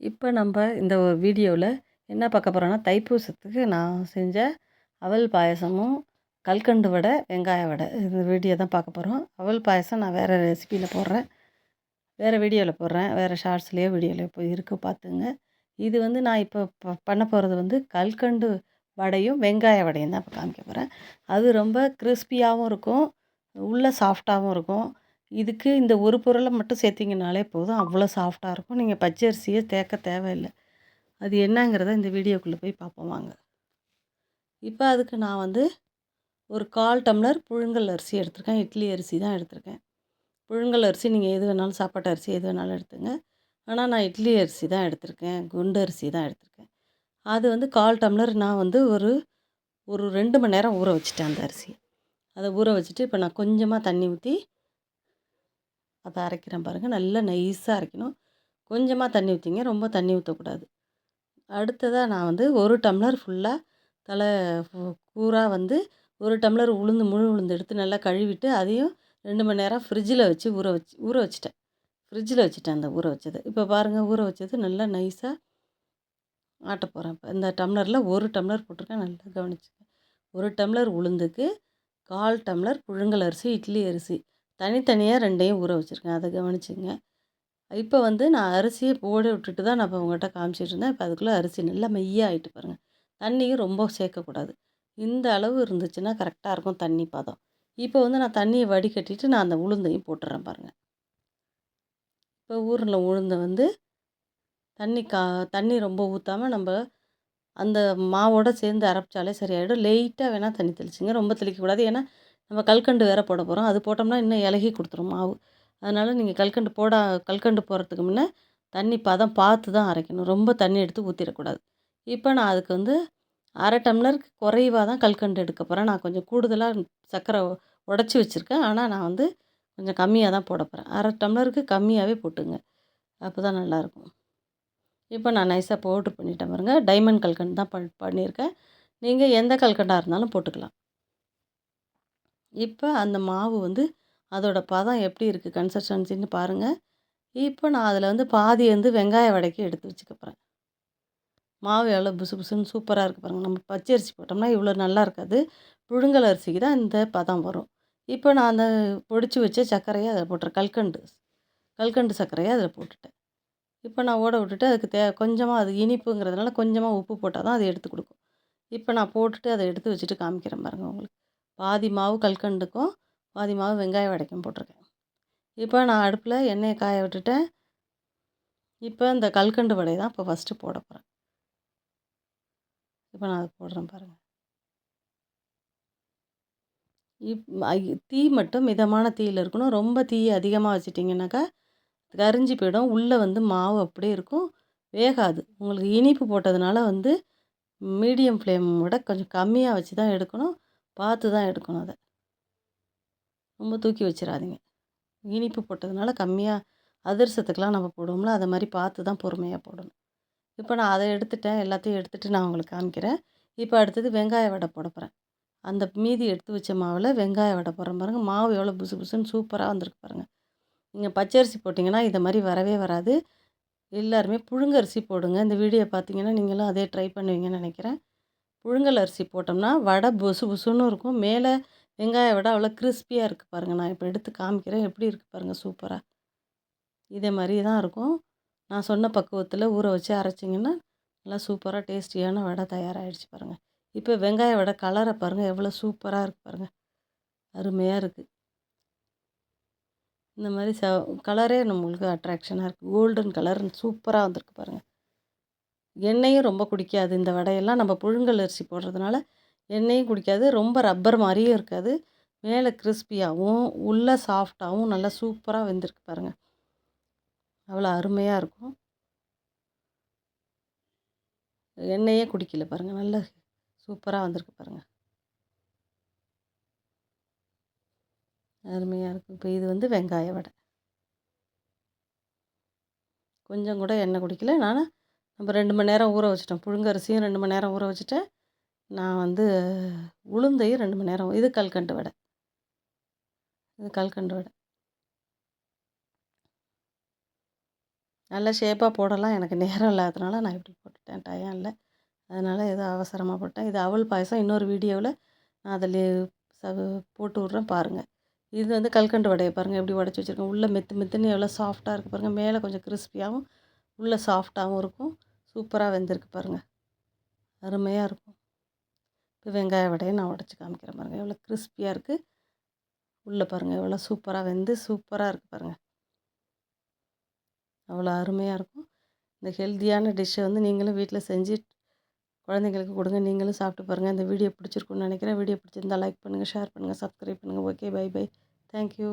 இப்போ நம்ம இந்த வீடியோவில் என்ன பார்க்க போகிறோன்னா தைப்பூசத்துக்கு நான் செஞ்ச அவல் பாயசமும் கல்கண்டு வடை வெங்காய வடை. இந்த வீடியோ தான் பார்க்க போகிறோம் அவல் பாயசம் நான் வேறு ரெசிபியில் போடுறேன். வேறு வீடியோவில் போடுறேன். வேறு ஷார்ட்ஸ்லேயோ வீடியோலையோ போய் இருக்குது பார்த்துங்க இது வந்து நான் இப்போ ப பண்ண போகிறது வந்து கல்கண்டு வடையும் வெங்காய வடையும் தான் இப்போ காமிக்க போகிறேன் அது ரொம்ப கிறிஸ்பியாகவும் இருக்கும். உள்ளே சாஃப்டாகவும் இருக்கும். இதுக்கு இந்த ஒரு பொருளை மட்டும் சேர்த்திங்கனாலே போதும். அவ்வளோ சாஃப்டாக இருக்கும். நீங்கள் பச்சரிசியை தேக்க தேவையில்லை. அது என்னங்கிறத இந்த வீடியோக்குள்ளே போய் பார்ப்போம் வாங்க. இப்போ அதுக்கு நான் வந்து ஒரு கால் டம்ளர் புழுங்கல் அரிசி எடுத்திருக்கேன். இட்லி அரிசி தான் எடுத்திருக்கேன். புழுங்கல் அரிசி நீங்கள் எது வேணாலும் சாப்பாட்டு அரிசி எது வேணாலும் எடுத்துங்க. ஆனால் நான் இட்லி அரிசி தான் எடுத்திருக்கேன். குண்டு அரிசி தான் எடுத்திருக்கேன். அது வந்து கால் டம்ளர் நான் வந்து ஒரு ஒரு ரெண்டு மணி நேரம் ஊற வச்சுட்டேன் அந்த அரிசி அதை ஊற வச்சுட்டு இப்போ நான் கொஞ்சமாக தண்ணி ஊற்றி அதை அரைக்கிறேன் பாருங்கள் நல்லா நைஸாக அரைக்கணும். கொஞ்சமாக தண்ணி ஊற்றிங்க ரொம்ப தண்ணி ஊற்றக்கூடாது அடுத்ததாக நான் வந்து ஒரு டம்ளர் ஃபுல்லாக தலை கூறாக வந்து ஒரு டம்ளர் உளுந்து முழு உளுந்து எடுத்து நல்லா கழுவிட்டு அதையும் ரெண்டு மணி நேரம் ஃப்ரிட்ஜில் வச்சு ஊற வச்சு ஊற வச்சுட்டேன். ஃப்ரிட்ஜில் வச்சுட்டேன் அந்த ஊற வச்சது. இப்போ பாருங்கள் ஊற வச்சது நல்லா நைஸாக ஆட்ட போகிறேன் இப்போ இந்த டம்ளரில் ஒரு டம்ளர் போட்டிருக்கேன். நல்லா கவனிச்சுக்கேன் ஒரு டம்ளர் உளுந்துக்கு கால் டம்ளர் புழுங்கல் அரிசி இட்லி அரிசி. தனித்தனியாக ரெண்டையும் ஊற வச்சுருக்கேன். அதை கவனிச்சுங்க. இப்போ வந்து நான் அரிசியை போட விட்டுட்டு தான் நான் இப்போ உங்கள்கிட்ட காமிச்சிட்டு இருந்தேன். இப்போ அதுக்குள்ளே அரிசி நல்லா மெய்யாக ஆகிட்டு பாருங்கள் தண்ணியும் ரொம்ப சேர்க்கக்கூடாது. இந்த அளவு இருந்துச்சுன்னா கரெக்டாக இருக்கும் தண்ணி பதம். இப்போ வந்து நான் தண்ணியை வடிகட்டிட்டு நான் அந்த உளுந்தையும் போட்டுறேன் பாருங்கள் இப்போ ஊரில் உளுந்தை வந்து தண்ணி கா தண்ணி ரொம்ப ஊற்றாமல் நம்ம அந்த மாவோடு சேர்ந்து அரைச்சாலே சரியாயிடும். லைட்டாக வேணால் தண்ணி தெளிச்சுங்க. ரொம்ப தெளிக்கக்கூடாது. ஏன்னா நம்ம கல்கண்டு வேறு போட போகிறோம் அது போட்டோம்னா இன்னும் இலகி கொடுத்துரும் மாவு. அதனால் நீங்கள் கல்கண்டு போட கல்கண்டு போடுறதுக்கு முன்னே தண்ணி பதம் பார்த்து தான் அரைக்கணும். ரொம்ப தண்ணி எடுத்து ஊற்றிடக்கூடாது இப்போ நான் அதுக்கு வந்து அரை டம்ளருக்கு குறைவாக தான் கல்கண்டு எடுக்க போகிறேன் நான் கொஞ்சம் கூடுதலாக சர்க்கரை உடச்சி வச்சுருக்கேன். ஆனால் நான் வந்து கொஞ்சம் கம்மியாக தான் போட போகிறேன் அரை டம்ளருக்கு கம்மியாகவே போட்டுங்க. அப்போ தான் நல்லாயிருக்கும். இப்போ நான் நைஸாக பவுட்ரு பண்ணிட்டேன் பாருங்கள் டைமண்ட் கல்கண்டு தான் பண் பண்ணியிருக்கேன். நீங்கள் எந்த கல்கண்டாக இருந்தாலும் போட்டுக்கலாம். இப்போ அந்த மாவு வந்து அதோட பதம் எப்படி இருக்குது கன்சிஸ்டன்சின்னு பாருங்கள் இப்போ நான் அதில் வந்து பாதி வந்து வெங்காய வடைக்கு எடுத்து வச்சுக்க போகிறேன் மாவு எவ்வளோ புசு புசுன்னு சூப்பராக இருக்குது பாருங்கள் நம்ம பச்சரிசி போட்டோம்னா இவ்வளோ நல்லா இருக்காது. புழுங்கல் அரிசிக்கு தான் இந்த பதம் வரும். இப்போ நான் அந்த பொடிச்சு வச்ச சர்க்கரையை அதில் போட்டுறேன். கல்கண்டு கல்கண்டு சர்க்கரையை அதில் போட்டுட்டேன். இப்போ நான் ஓட விட்டுட்டு அதுக்கு தே கொஞ்சமாக அது இனிப்புங்கிறதுனால கொஞ்சமாக உப்பு போட்டால் தான் அது எடுத்து கொடுக்கும். இப்போ நான் போட்டுட்டு அதை எடுத்து வச்சுட்டு காமிக்கிறேன் பாருங்கள் உங்களுக்கு. பாதி மாவு கல்கண்டுக்கும் பாதி மாவு வெங்காய வடைக்கும் போட்டிருக்கேன். இப்போ நான் அடுப்பில் எண்ணெயை காய விட்டுட்டேன். இப்போ இந்த கல்கண்டு வடை தான் இப்போ ஃபஸ்ட்டு போட போகிறேன் இப்போ நான் அதை போடுறேன் பாருங்கள் இப் தீ மட்டும் மிதமான தீயில் இருக்கணும். ரொம்ப தீயை அதிகமாக வச்சிட்டிங்கனாக்கா கரிஞ்சி போயிடும். உள்ளே வந்து மாவு அப்படியே இருக்கும். வேகாது. உங்களுக்கு இனிப்பு போட்டதுனால வந்து மீடியம் ஃப்ளேம் விட கொஞ்சம் கம்மியாக வச்சு தான் எடுக்கணும். பார்த்து தான் எடுக்கணும் அதை. ரொம்ப தூக்கி வச்சிடாதீங்க இனிப்பு போட்டதுனால கம்மியாக அதிரசத்துக்கெலாம் நம்ம போடுவோம்ல அதை மாதிரி பார்த்து தான் பொறுமையாக போடணும். இப்போ நான் அதை எடுத்துட்டேன் எல்லாத்தையும் எடுத்துகிட்டு நான் உங்களுக்கு காமிக்கிறேன். இப்போ அடுத்தது வெங்காய வடை போட போகிறேன் அந்த மீதி எடுத்து வச்ச மாவில் வெங்காய வடை போடுறேன் பாருங்கள் மாவு எவ்வளோ புசு புசுன்னு சூப்பராக வந்திருக்கு பாருங்கள் நீங்கள் பச்சரிசி போட்டிங்கன்னா இதை மாதிரி வரவே வராது. எல்லாருமே புழுங்கரிசி போடுங்க. இந்த வீடியோ பார்த்தீங்கன்னா நீங்களும் அதே ட்ரை பண்ணுவீங்கன்னு நினைக்கிறேன். புழுங்கல் அரிசி போட்டோம்னா வடை புசு புசுன்னு இருக்கும். மேலே வெங்காய வடை அவ்வளோ கிறிஸ்பியாக இருக்குது பாருங்கள் நான் இப்போ எடுத்து காமிக்கிறேன். எப்படி இருக்குது பாருங்கள் சூப்பராக இதே மாதிரி தான் இருக்கும். நான் சொன்ன பக்குவத்தில் ஊற வச்சு அரைச்சிங்கன்னா நல்லா சூப்பராக டேஸ்டியான வடை தயாராகிடுச்சு பாருங்கள் இப்போ வெங்காய வடை கலரை பாருங்கள் எவ்வளோ சூப்பராக இருக்குது பாருங்கள் அருமையாக இருக்குது இந்த மாதிரி ச கலரே நம்மளுக்கு அட்ராக்ஷனாக இருக்குது கோல்டன் கலர் சூப்பராக வந்திருக்கு பாருங்கள் எண்ணெயும் ரொம்ப குடிக்காது. இந்த வடையெல்லாம் நம்ம புழுங்கல் அரிசி போடுறதுனால எண்ணெயும் குடிக்காது. ரொம்ப ரப்பர் மாதிரியும் இருக்காது. மேலே கிறிஸ்பியாகவும் உள்ளே சாஃப்டாகவும் நல்லா சூப்பராக வெந்திருக்கு பாருங்கள் அவ்வளோ அருமையாக இருக்கும். எண்ணெயே குடிக்கல பாருங்கள் நல்ல சூப்பராக வந்திருக்கு பாருங்கள் அருமையாக இருக்கும். இப்போ இது வந்து வெங்காய வடை. கொஞ்சம் கூட எண்ணெய் குடிக்கல. நான் நம்ம ரெண்டு மணி நேரம் ஊற வச்சுட்டோம். புழுங்கரிசியும் ரெண்டு மணி நேரம் ஊற வச்சுட்டேன் நான் வந்து உளுந்தையும் ரெண்டு மணி நேரம் இது கல்கண்டு வடை. இது கல்கண்டு வடை. நல்லா ஷேப்பாக போடலாம். எனக்கு நேரம் இல்லாததுனால நான் இப்படி போட்டுட்டேன். டயம் இல்லை. அதனால் ஏதோ அவசரமாக போட்டேன். இது அவல் பாயசம். இன்னொரு வீடியோவில் நான் அதில் போட்டு விட்றேன் பாருங்கள் இது வந்து கல்கண்டு வடையை பாருங்கள் எப்படி உடச்சி வச்சுருக்கேன். உள்ளே மெத்து மெத்துன்னு எவ்வளோ சாஃப்டாக இருக்குது பாருங்கள் மேலே கொஞ்சம் கிறிஸ்பியாகவும் உள்ளே சாஃப்டாகவும் இருக்கும். சூப்பராக வெந்திருக்கு பாருங்கள் அருமையாக இருக்கும். இப்போ வெங்காய வடையை நான் உடச்சி காமிக்கிறேன் பாருங்கள் எவ்வளோ கிறிஸ்பியாக இருக்குது உள்ளே பாருங்கள் எவ்வளோ சூப்பராக வெந்து சூப்பராக இருக்குது பாருங்கள் அவ்வளோ அருமையாக இருக்கும். இந்த ஹெல்த்தியான டிஷ்ஷை வந்து நீங்களும் வீட்டில் செஞ்சு குழந்தைங்களுக்கு கொடுங்க. நீங்களும் சாப்பிட்டு பாருங்கள் இந்த வீடியோ பிடிச்சிருக்குன்னு நினைக்கிறேன். வீடியோ பிடிச்சிருந்தால் லைக் பண்ணுங்கள் ஷேர் பண்ணுங்கள் சப்ஸ்கிரைப் பண்ணுங்கள் ஓகே பை பை தேங்க்யூ